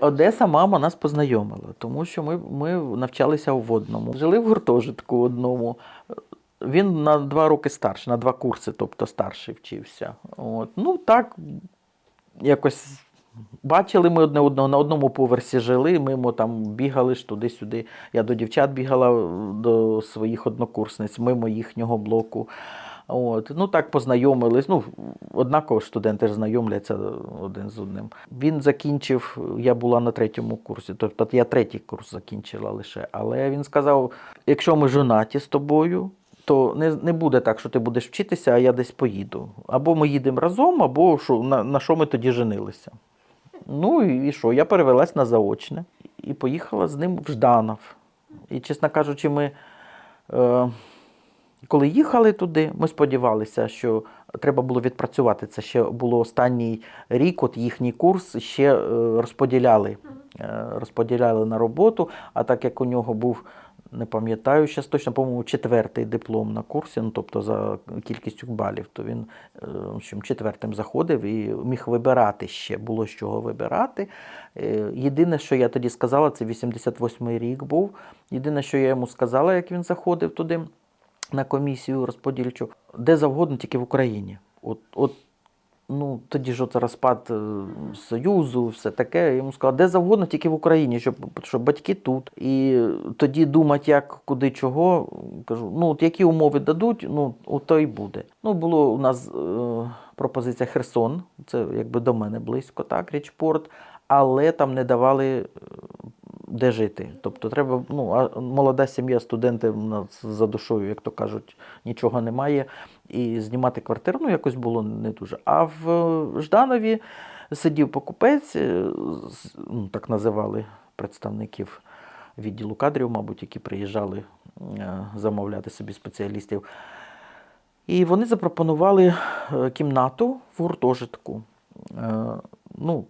Одеса мама нас познайомила, тому що ми, ми навчалися у водному. Жили в гуртожитку одному. Він на два роки старший, на два курси, тобто старший вчився. От. Ну так, якось бачили ми одне одного, на одному поверсі жили, мимо там бігали ж туди-сюди. Я до дівчат бігала до своїх однокурсниць, мимо їхнього блоку. От. Ну так познайомились. Ну, однаково студенти ж знайомляться один з одним. Він закінчив, я була на третьому курсі, тобто я третій курс закінчила лише. Але він сказав: якщо ми жонаті з тобою, то не, не буде так, що ти будеш вчитися, а я десь поїду. Або ми їдемо разом, або що, на, на що ми тоді женилися. Ну і що? Я перевелась на заочне і поїхала з ним в Жданов. І, чесно кажучи, ми. Е, коли їхали туди, ми сподівалися, що треба було відпрацювати. Це ще було останній рік, от їхній курс ще е, розподіляли, е, розподіляли на роботу. А так як у нього був, не пам'ятаю зараз точно, по-моєму, четвертий диплом на курсі, ну тобто за кількістю балів, то він е, в общем, четвертим заходив і міг вибирати ще, було з чого вибирати. Е, Єдине, що я тоді сказала, це 88-й рік був. Єдине, що я йому сказала, як він заходив туди на комісію розподільчу, де завгодно, тільки в Україні. От, от ну, тоді ж от розпад е, Союзу, все таке. Йому сказав, де завгодно, тільки в Україні, щоб, щоб батьки тут. І тоді думати, як, куди, чого. Кажу, ну от які умови дадуть, ну от то й буде. Ну, було у нас е, пропозиція Херсон, це якби до мене близько, так, Річпорт, але там не давали. Де жити? Тобто треба, ну, а молода сім'я, студенти за душою, як то кажуть, нічого немає. І знімати квартиру ну, якось було не дуже. А в Жданові сидів покупець, е, ну, так називали представників відділу кадрів, мабуть, які приїжджали е, замовляти собі спеціалістів. І вони запропонували е, кімнату в гуртожитку. Ну,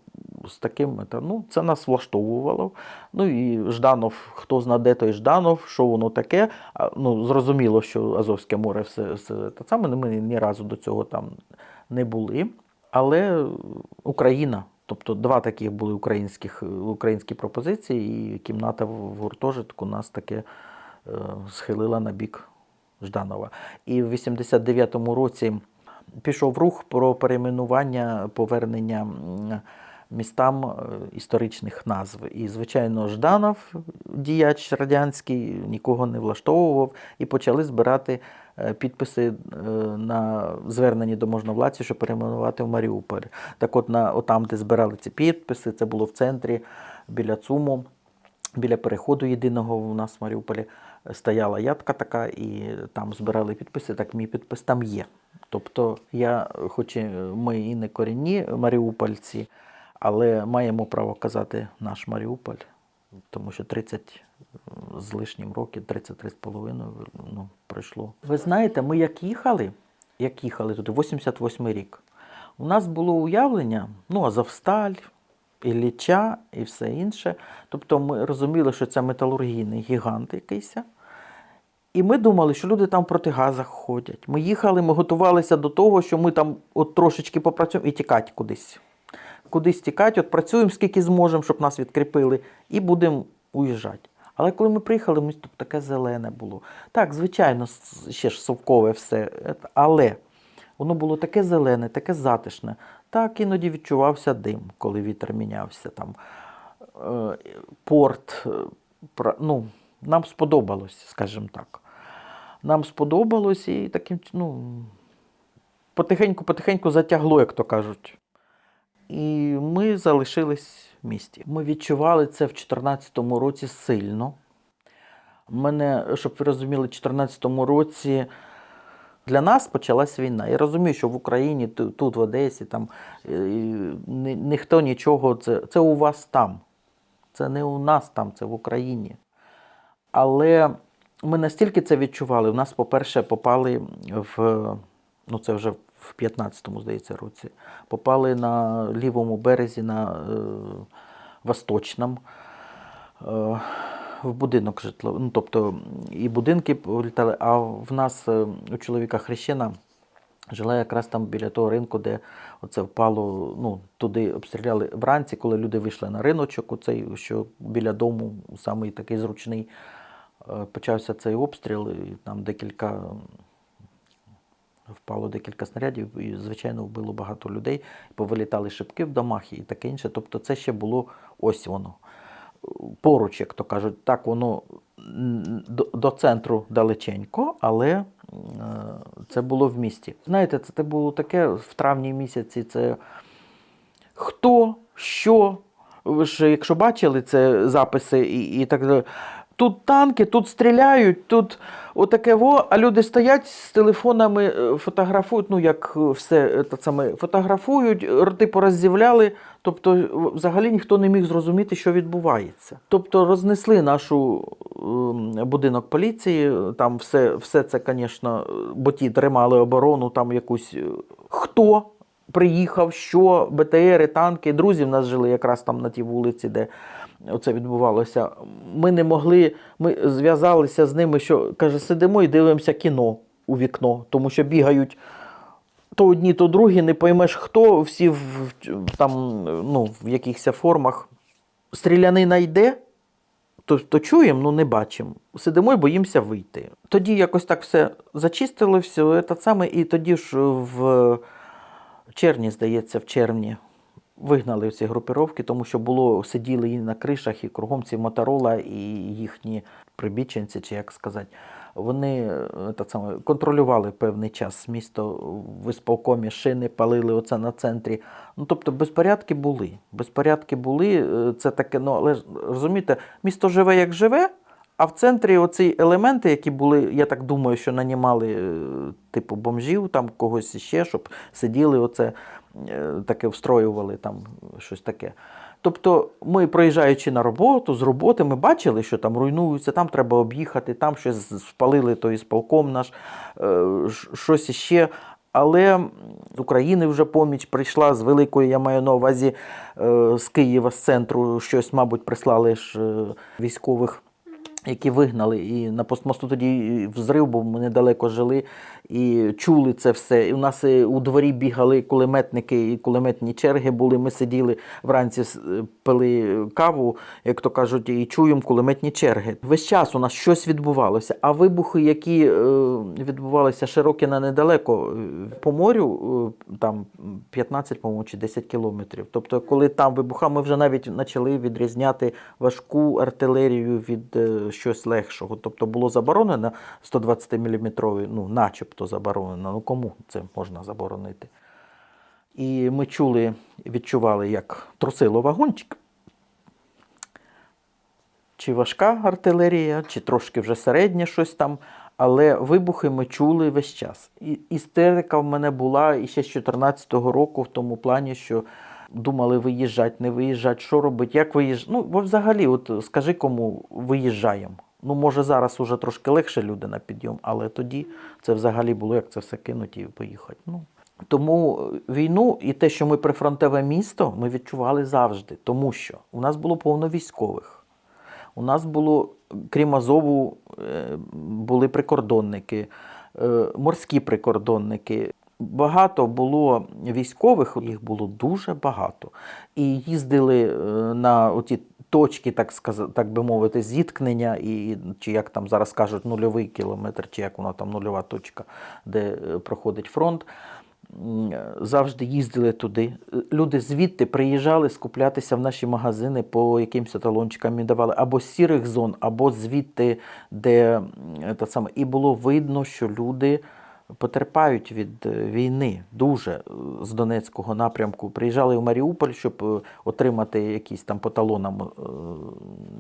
з таким, це, ну, це нас влаштовувало. Ну і Жданов, хто зна, де той Жданов, що воно таке. Ну, зрозуміло, що Азовське море все, все те саме. Ми ні разу до цього там не були. Але Україна, тобто два таких були українських, українські пропозиції, і кімната в гуртожитку нас таке е, схилила на бік Жданова. І в 89-му році пішов рух про перейменування, повернення містам е, історичних назв. І, звичайно, Жданов, діяч радянський, нікого не влаштовував, і почали збирати е, підписи е, на звернення до можновладці, щоб перейменувати в Маріуполь. Так от, на, отам, де збирали ці підписи, це було в центрі біля ЦУМу біля переходу єдиного у нас в Маріуполі стояла ядка така, і там збирали підписи. Так мій підпис там є. Тобто, я, хоч ми і не корінні маріупольці, але маємо право казати наш Маріуполь, тому що 30 з лишнім років, 33 з половиною ну, пройшло. Ви знаєте, ми як їхали, як їхали туди, 88 рік, у нас було уявлення, ну, Азовсталь, Ілліча і все інше. Тобто ми розуміли, що це металургійний гігант якийсь. І ми думали, що люди там в протигазах ходять. Ми їхали, ми готувалися до того, що ми там от трошечки попрацюємо і тікати кудись. Кудись тікати, от працюємо скільки зможемо, щоб нас відкріпили, і будемо уїжджати. Але коли ми приїхали, місто таке зелене було. Так, звичайно, ще ж совкове все. Але воно було таке зелене, таке затишне. Так іноді відчувався дим, коли вітер мінявся. Там, е, порт. е, Ну, нам сподобалось, скажімо так. Нам сподобалось і таким ну, потихеньку-потихеньку затягло, як то кажуть. І ми залишились в місті. Ми відчували це в 2014 році сильно. Мене, щоб ви розуміли, в 2014 році для нас почалась війна. Я розумію, що в Україні, тут, в Одесі, там е, ні- ніхто нічого, це, це у вас там. Це не у нас там, це в Україні. Але ми настільки це відчували. У нас, по-перше, попали в, ну це вже в 15-му, здається, році, попали на лівому березі, на е, Восточному, е, в будинок житловий. Ну, тобто і будинки політали, а в нас е, у чоловіка хрещена Жила якраз там біля того ринку, де оце впало, ну, туди обстріляли вранці, коли люди вийшли на риночок, оцей, що біля дому, самий такий зручний, е, почався цей обстріл, і там декілька впало декілька снарядів, і, звичайно, вбило багато людей, повилітали шибки в домах і таке інше. Тобто це ще було ось воно. Поруч, як то кажуть, так воно до, до центру далеченько, але е, це було в місті. Знаєте, це, було таке в травні місяці. Це хто, що. Ви ж, якщо бачили це записи і, і так далі. Тут танки, тут стріляють, тут отаке во, а люди стоять з телефонами, е, фотографують, ну як е, все е, те саме, фотографують, роти пороззявляли. Тобто, взагалі ніхто не міг зрозуміти, що відбувається. Тобто рознесли нашу ем, будинок поліції, там все, все це, звісно, бо ті тримали оборону, там якусь е, хто приїхав, що, БТРи, танки, друзі в нас жили якраз там на тій вулиці, де оце відбувалося. Ми не могли, ми зв'язалися з ними, що каже, сидимо і дивимося кіно у вікно, тому що бігають то одні, то другі, не поймеш хто, всі в, там, ну, в якихось формах. Стрілянина йде, то, то чуємо, ну не бачимо. Сидимо і боїмося вийти. Тоді якось так все зачистили, все це саме, і тоді ж в червні, здається, в червні вигнали ці групіровки, тому що було, сиділи і на кришах, і кругом ці Моторола, і їхні прибіченці, чи як сказати. Вони е, так саме, контролювали певний час місто в ісполкомі, шини палили оце на центрі. Ну, тобто безпорядки були. Безпорядки були, е, це таке, ну, але ж, розумієте, місто живе як живе, а в центрі оці елементи, які були, я так думаю, що нанімали е, типу бомжів, там когось ще, щоб сиділи, оце е, таке встроювали там щось таке. Тобто ми, проїжджаючи на роботу, з роботи, ми бачили, що там руйнуються, там треба об'їхати, там щось спалили той сполком наш, е, щось іще. Але з України вже поміч прийшла з великої, я маю на увазі з Києва, з центру, щось, мабуть, прислали ж військових які вигнали. І на постмосту тоді взрив, бо ми недалеко жили і чули це все. І у нас у дворі бігали кулеметники, і кулеметні черги були. Ми сиділи вранці, пили каву, як то кажуть, і чуємо кулеметні черги. Весь час у нас щось відбувалося. А вибухи, які е, відбувалися Широкіна недалеко е, по морю, е, там 15, по-моєму, чи 10 кілометрів. Тобто, коли там вибухав, ми вже навіть почали відрізняти важку артилерію від е, щось легшого. Тобто було заборонено 120 мм, ну, начебто заборонено. Ну кому це можна заборонити? І ми чули, відчували, як трусило вагончик. Чи важка артилерія, чи трошки вже середнє щось там. Але вибухи ми чули весь час. І істерика в мене була і ще з 2014 року в тому плані, що думали виїжджати, не виїжджати, що робити, як виїжджати. Ну, бо взагалі, от скажи кому виїжджаємо. Ну, може, зараз уже трошки легше люди на підйом, але тоді це взагалі було, як це все кинути і поїхати. Ну, тому е, війну і те, що ми прифронтове місто, ми відчували завжди, тому що у нас було повно військових. У нас було, крім Азову, е, були прикордонники, е, морські прикордонники. Багато було військових, їх було дуже багато. І їздили е, на оті точки, так сказати, так би мовити, зіткнення, і, чи як там зараз кажуть, нульовий кілометр, чи як вона там нульова точка, де е, проходить фронт. Завжди їздили туди. Е, Люди звідти приїжджали скуплятися в наші магазини по якимось талончикам і давали або з сірих зон, або звідти, де те саме. І було видно, що люди потерпають від е, війни дуже е, з Донецького напрямку. Приїжджали в Маріуполь, щоб е, отримати якісь там по талонам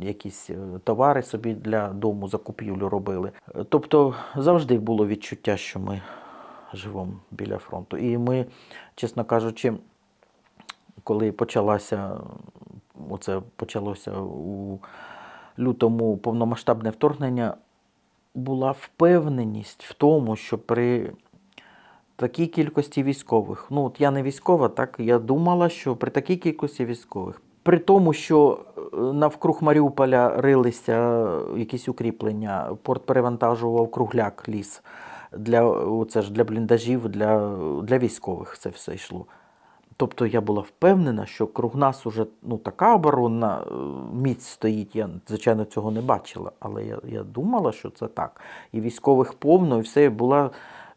якісь товари собі для дому, закупівлю робили. Тобто завжди було відчуття, що ми живемо біля фронту. І ми, чесно кажучи, коли почалася, оце почалося у лютому повномасштабне вторгнення, була впевненість в тому, що при такій кількості військових, ну от я не військова, так я думала, що при такій кількості військових, при тому, що е, навкруг Маріуполя рилися якісь укріплення, порт перевантажував кругляк ліс. для, це ж для бліндажів, для, для військових це все йшло. Тобто я була впевнена, що круг нас уже ну, така оборонна е, міць стоїть. Я, звичайно, цього не бачила, але я, я думала, що це так. І військових повно, і все була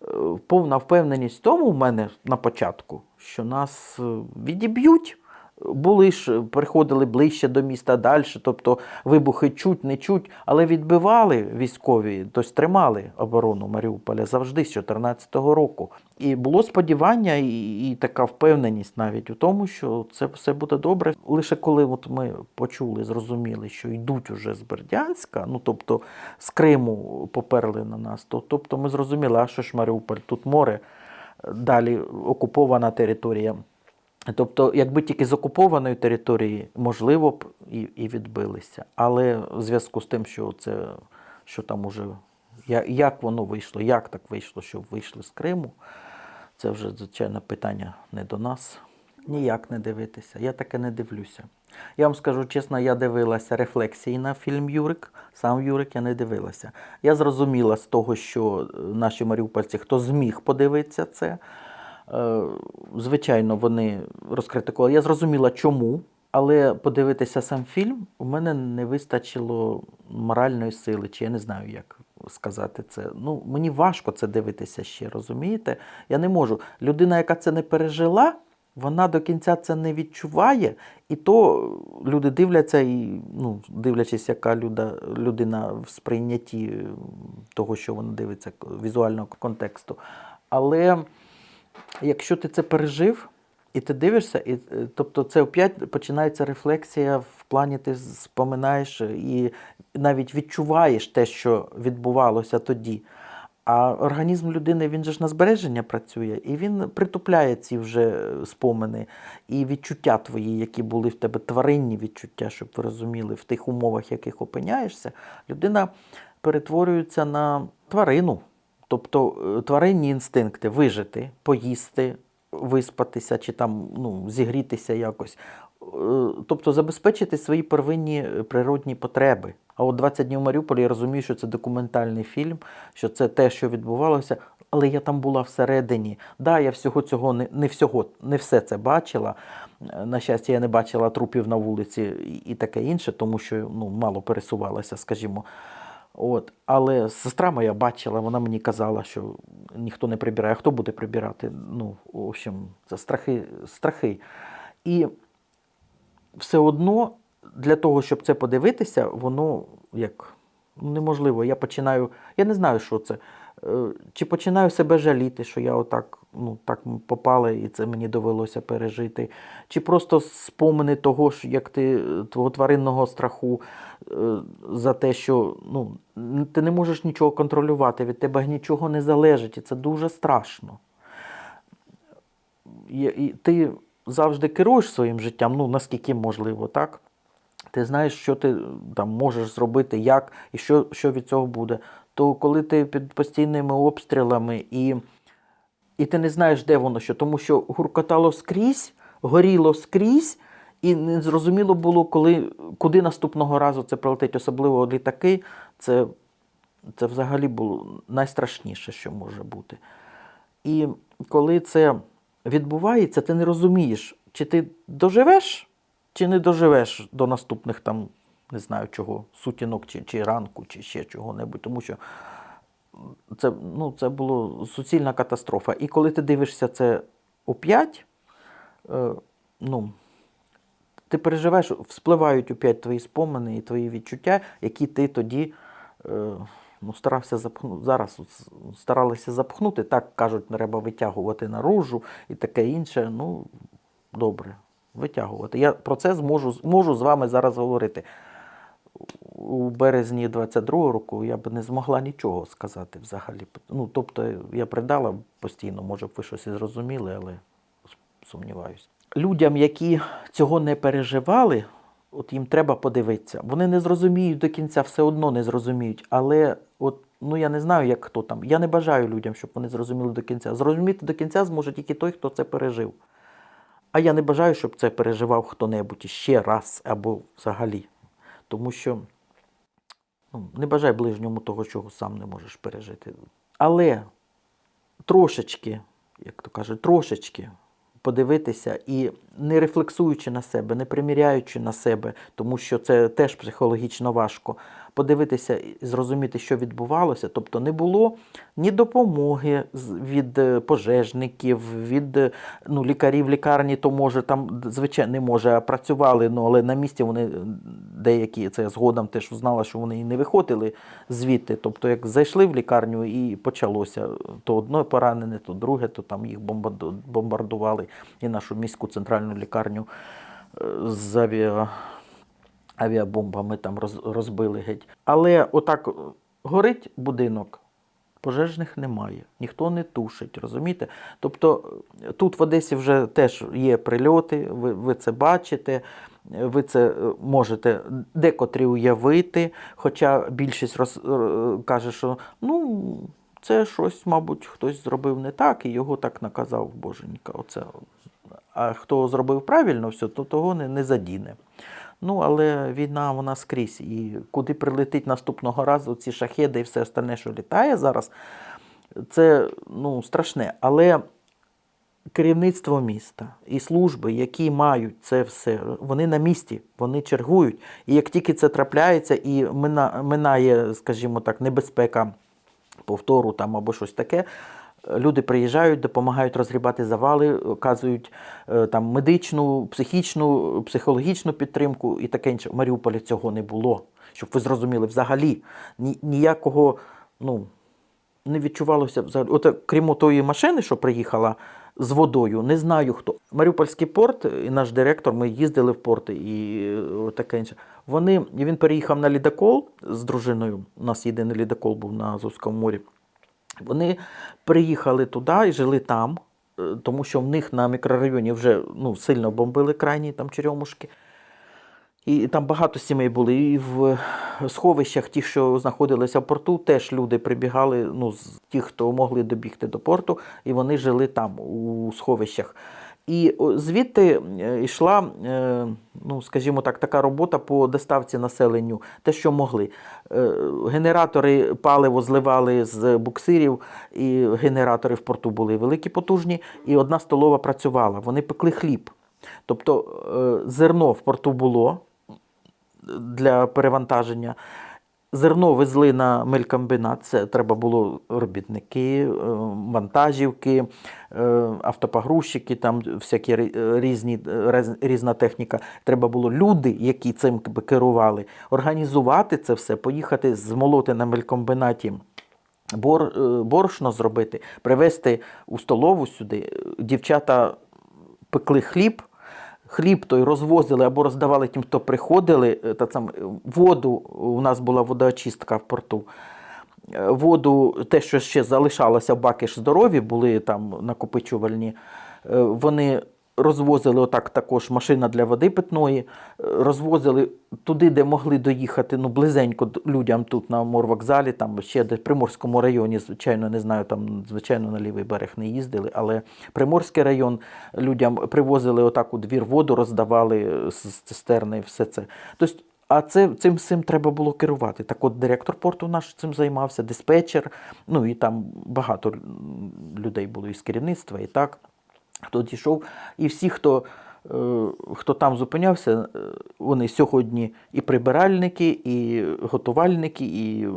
е, повна впевненість в тому в мене на початку, що нас е, відіб'ють. Були ж, приходили ближче до міста далі, тобто вибухи чуть, не чуть, але відбивали військові, тобто тримали оборону Маріуполя завжди з 2014 року. І було сподівання і, і така впевненість навіть у тому, що це все буде добре. Лише коли от ми почули, зрозуміли, що йдуть уже з Бердянська, ну тобто з Криму поперли на нас, то тобто ми зрозуміли, а що ж Маріуполь, тут море, далі окупована територія. Тобто, якби тільки з окупованої території, можливо б і, і відбилися. Але в зв'язку з тим, що це що там уже як воно вийшло, як так вийшло, що вийшли з Криму, це вже звичайно питання не до нас. Ніяк не дивитися. Я таке не дивлюся. Я вам скажу чесно, я дивилася рефлексії на фільм Юрик. Сам Юрик я не дивилася. Я зрозуміла з того, що наші маріупольці, хто зміг подивитися це, Звичайно, вони розкритикували. Я зрозуміла, чому, але подивитися сам фільм у мене не вистачило моральної сили, чи я не знаю, як сказати це. Ну, мені важко це дивитися ще, розумієте? Я не можу. Людина, яка це не пережила, вона до кінця це не відчуває, і то люди дивляться, і ну, дивлячись, яка люда, людина в сприйнятті е, того, що вона дивиться, візуального контексту. Але якщо ти це пережив, і ти дивишся, і, е, тобто це опять починається рефлексія в плані, ти споминаєш і навіть відчуваєш те, що відбувалося тоді. А організм людини він же ж на збереження працює, і він притупляє ці вже спомини і відчуття твої, які були в тебе тваринні відчуття, щоб ви розуміли, в тих умовах, в яких опиняєшся, людина перетворюється на тварину. Тобто е, тваринні інстинкти вижити, поїсти, виспатися чи там ну, зігрітися якось. Е, Тобто забезпечити свої первинні е, природні потреби. А от 20 днів в Маріуполі я розумію, що це документальний фільм, що це те, що відбувалося, але я там була всередині. Да, я всього цього не, не всього, не все це бачила. На щастя, я не бачила трупів на вулиці і таке інше, тому що ну, мало пересувалася, скажімо. От. Але сестра моя бачила, вона мені казала, що ніхто не прибирає. Хто буде прибирати? Ну, в общем, це страхи, страхи. І все одно для того, щоб це подивитися, воно як ну, неможливо. Я починаю, я не знаю, що це. Е, Чи починаю себе жаліти, що я отак ну, так попала, і це мені довелося пережити, чи просто спомини того, ж, як ти е, твого тваринного страху е, за те, що ну, ти не можеш нічого контролювати, від тебе нічого не залежить, і це дуже страшно. І, і ти завжди керуєш своїм життям, ну наскільки можливо, так? Ти знаєш, що ти там можеш зробити, як і що, що від цього буде. То коли ти під постійними обстрілами і, і ти не знаєш, де воно що, тому що гуркотало скрізь, горіло скрізь, і не зрозуміло було, коли, куди наступного разу це прилетить, особливо літаки, це, це взагалі було найстрашніше, що може бути. І коли це відбувається, ти не розумієш, чи ти доживеш, чи не доживеш до наступних там, не знаю чого, сутінок, чи, чи ранку, чи ще чого-небудь. Тому що це, ну, це було суцільна катастрофа. І коли ти дивишся це оп'ять, е, ну, ти переживаєш, вспливають опять твої спомини і твої відчуття, які ти тоді е, ну, старався запхнути. Зараз старалися запхнути, так кажуть, треба витягувати наружу і таке інше. Ну, добре, витягувати. Я про це зможу, можу з вами зараз говорити. У березні 22-го року я б не змогла нічого сказати взагалі. Ну, тобто я придала постійно, може б ви щось і зрозуміли, але сумніваюся. Людям, які цього не переживали, от їм треба подивитися. Вони не зрозуміють до кінця, все одно не зрозуміють. Але от, ну я не знаю, як хто там. Я не бажаю людям, щоб вони зрозуміли до кінця. Зрозуміти до кінця зможе тільки той, хто це пережив. А я не бажаю, щоб це переживав хто-небудь ще раз або взагалі. Тому що ну, не бажай ближньому того, чого сам не можеш пережити. Але трошечки, як то кажуть, трошечки подивитися і не рефлексуючи на себе, не приміряючи на себе, тому що це теж психологічно важко. Подивитися і зрозуміти, що відбувалося. Тобто не було ні допомоги від е, пожежників, від е, ну, лікарів лікарні, то може там звичайно не може, працювали, ну, але на місці вони е, деякі це згодом теж знала, що вони і не виходили звідти. Тобто, як зайшли в лікарню і почалося, то одне поранене, то друге, то там їх бомбарду- бомбардували і нашу міську центральну лікарню е, з авіа авіабомбами там розбили геть. Але отак горить будинок, пожежних немає, ніхто не тушить, розумієте? Тобто е, тут в Одесі вже теж є прильоти, ви, ви це бачите. Ви це е, можете декотрі уявити, хоча більшість роз, е, каже, що ну, це щось, мабуть, хтось зробив не так і його так наказав Боженька. Оце. А хто зробив правильно все, то того не, не задіне. Ну, але війна вона скрізь. І куди прилетить наступного разу ці шахеди і все остальне, що літає зараз, це ну, страшне. Але керівництво міста і служби, які мають це все, вони на місці, вони чергують. І як тільки це трапляється і минає, скажімо так, небезпека повтору там або щось таке. Люди приїжджають, допомагають розгрібати завали, оказують е, там медичну, психічну, психологічну підтримку і таке інше. В Маріуполі цього не було. Щоб ви зрозуміли, взагалі ніякого ну, не відчувалося взагалі. От, крім тої машини, що приїхала з водою, не знаю хто. Маріупольський порт і наш директор, ми їздили в порти і е, таке інше. Вони, він переїхав на лідокол з дружиною. У нас єдиний лідокол був на Азовському морі. Вони приїхали туди і жили там, е, тому що в них на мікрорайоні вже ну, сильно бомбили крайні там черемушки. І там багато сімей були. І в сховищах, ті, що знаходилися в порту, теж люди прибігали, ну, з ті, хто могли добігти до порту, і вони жили там, у сховищах. І звідти е, йшла, е, ну, скажімо так, така робота по доставці населенню, те, що могли. Е, Генератори паливо зливали з буксирів, і генератори в порту були великі, потужні, і одна столова працювала. Вони пекли хліб. Тобто зерно в порту було для перевантаження. Зерно везли на мелькомбінат, це треба було робітники, е, вантажівки, е, автопогрузчики, там всякі різні, різна техніка. Треба було люди, які цим керували, організувати це все, поїхати змолоти на мелькомбінаті бор, е, борошно зробити, привезти у столову сюди. Дівчата пекли хліб, хліб той розвозили або роздавали тим, хто приходили. е, Та сам, е, воду, у нас була водоочистка в порту. Е, Воду, те, що ще залишалося, баки ж здорові, були там накопичувальні. Вони розвозили отак також машина для води питної, е, розвозили туди, де могли доїхати, ну, близенько людям тут на морвокзалі, там ще десь в Приморському районі, звичайно, не знаю, там, звичайно, на лівий берег не їздили, але Приморський район людям привозили отак у двір воду, роздавали е, з цистерни, все це. Тобто, а це, цим всім треба було керувати. Так от директор порту наш цим займався, диспетчер, ну і там багато людей було із керівництва і так хто дійшов, і всі, хто, е, хто там зупинявся, е, вони сьогодні і прибиральники, і готувальники, і е,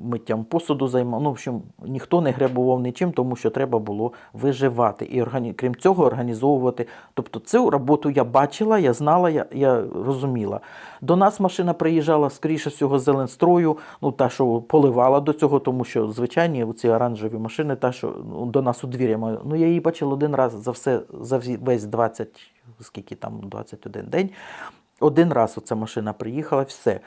миттям посуду займали. Ну, в общем, ніхто не гребував нічим, тому що треба було виживати. І органі... крім цього, організовувати. Тобто цю роботу я бачила, я знала, я, я розуміла. До нас машина приїжджала, скоріше всього, Зеленстрою, ну, та, що поливала до цього, тому що звичайні ці оранжеві машини, та, що ну, до нас у двір'я маю. Ну, я її бачила один раз за все, за весь 20, скільки там, 21 день. Один раз оця машина приїхала, все.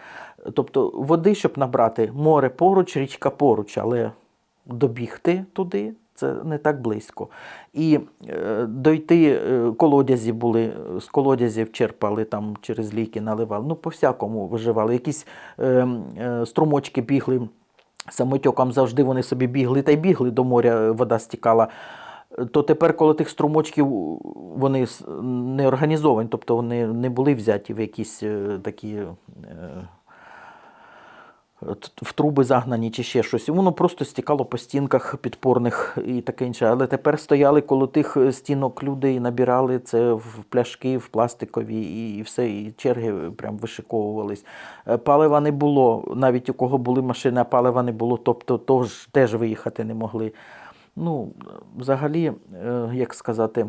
Тобто води, щоб набрати, море поруч, річка поруч, але добігти туди це не так близько. І е, дойти е, колодязі були, з колодязів черпали там через ліки, наливали. Ну, по-всякому виживали. Якісь е, е, струмочки бігли. Самотьоком завжди вони собі бігли та й бігли до моря, вода стікала. То тепер, коли тих струмочків вони не організовані, тобто вони не були взяті в якісь е, такі е, в труби загнані чи ще щось. Воно просто стікало по стінках підпорних і таке інше. Але тепер стояли коло тих е, стінок люди і набирали це в пляшки, в пластикові, і, все, і черги прям вишиковувались. Е, Палива не було, навіть у кого були машини, а палива не було, тобто тож, теж виїхати не могли. Ну, взагалі, е, як сказати,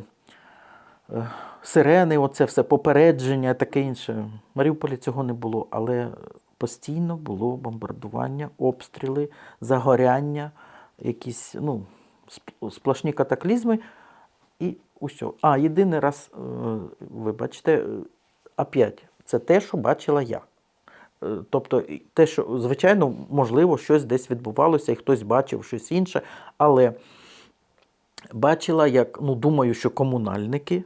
сирени, оце все попередження, таке інше. В Маріуполі цього не було, але постійно було бомбардування, обстріли, загоряння, якісь ну, сплошні катаклізми і усьо. А, єдиний раз, е, ви бачите, е, опять, це те, що бачила я. Е, Тобто, те, що, звичайно, можливо, щось десь відбувалося, і хтось бачив щось інше, але бачила, як, ну, думаю, що комунальники,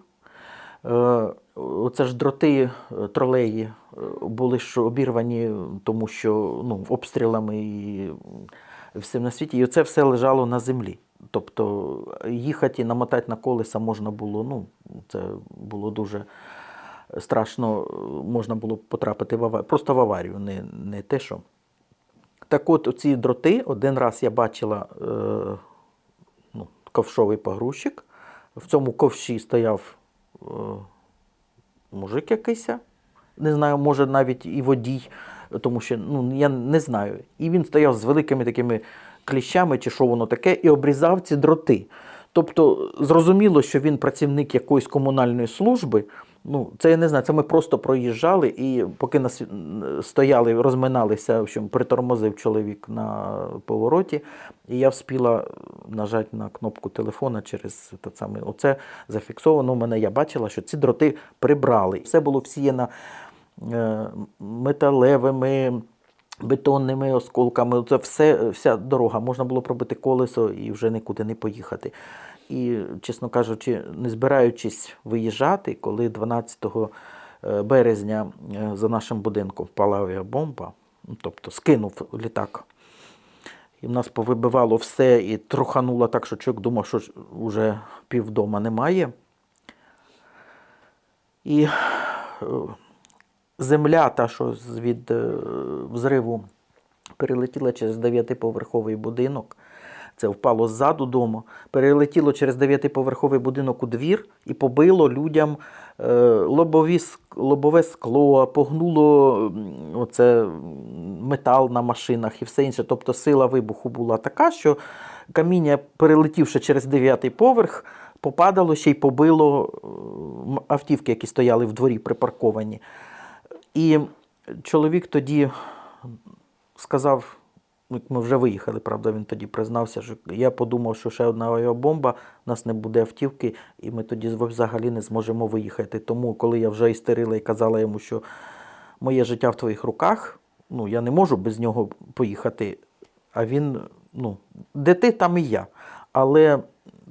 оце ж дроти е, тролеї е, були ж обірвані, тому що ну, обстрілами і всім на світі, і оце все лежало на землі. Тобто їхати і намотати на колеса можна було, ну, це було дуже страшно, можна було потрапити в аварію, просто в аварію, не, не те, що. Так от, оці дроти, один раз я бачила е, ну, ковшовий погрузчик. В цьому ковші стояв е, мужик якийсь, не знаю, може навіть і водій, тому що ну, я не знаю. І він стояв з великими такими кліщами, чи що воно таке, і обрізав ці дроти. Тобто, зрозуміло, що він працівник якоїсь комунальної служби. Ну, це я не знаю, це ми просто проїжджали, і поки нас стояли, розминалися, в общем, притормозив чоловік на повороті, і я вспіла нажати на кнопку телефона через те саме. Оце зафіксовано у мене. Я бачила, що ці дроти прибрали. Все було всіяно е, металевими. Бетонними осколками, це все, вся дорога. Можна було пробити колесо і вже нікуди не поїхати. І, чесно кажучи, не збираючись виїжджати, коли 12 е, березня е, за нашим будинком впала авіабомба, ну, тобто скинув літак. І в нас повибивало все і трухануло так, що чоловік думав, що вже півдома немає. І е, земля, та, що від взриву перелетіла через дев'ятиповерховий будинок. Це впало ззаду дому, перелетіло через дев'ятиповерховий будинок у двір і побило людям е, лобові, лобове скло, погнуло оце, метал на машинах і все інше. Тобто сила вибуху була така, що каміння, перелетівши через дев'ятий поверх, попадало ще й побило е, автівки, які стояли в дворі припарковані. І чоловік тоді сказав, ми вже виїхали, правда, він тоді признався, що я подумав, що ще одна авіабомба, у нас не буде автівки, і ми тоді взагалі не зможемо виїхати. Тому, коли я вже істерила і казала йому, що моє життя в твоїх руках, ну, я не можу без нього поїхати. А він, ну, де ти, там і я. Але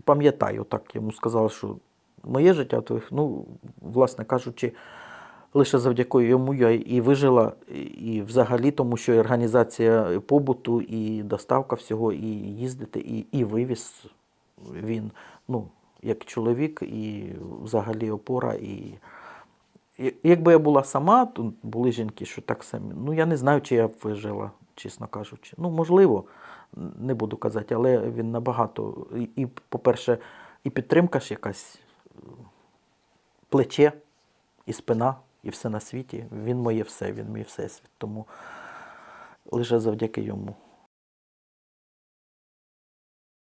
пам'ятаю, так йому сказав, що моє життя в твоїх, ну, власне кажучи, лише завдяки йому я і вижила, і- взагалі, тому що організація побуту, і доставка всього, і їздити, і, і вивіз він, ну, як чоловік, і взагалі опора. І... Якби я була сама, то були жінки, що так самі. Ну, я не знаю, чи я б вижила, чесно кажучи. Ну, можливо, не буду казати, але він набагато. І по-перше, і підтримка ж якась плече, і спина, і все на світі. Він моє все, він мій всесвіт. Тому лише завдяки йому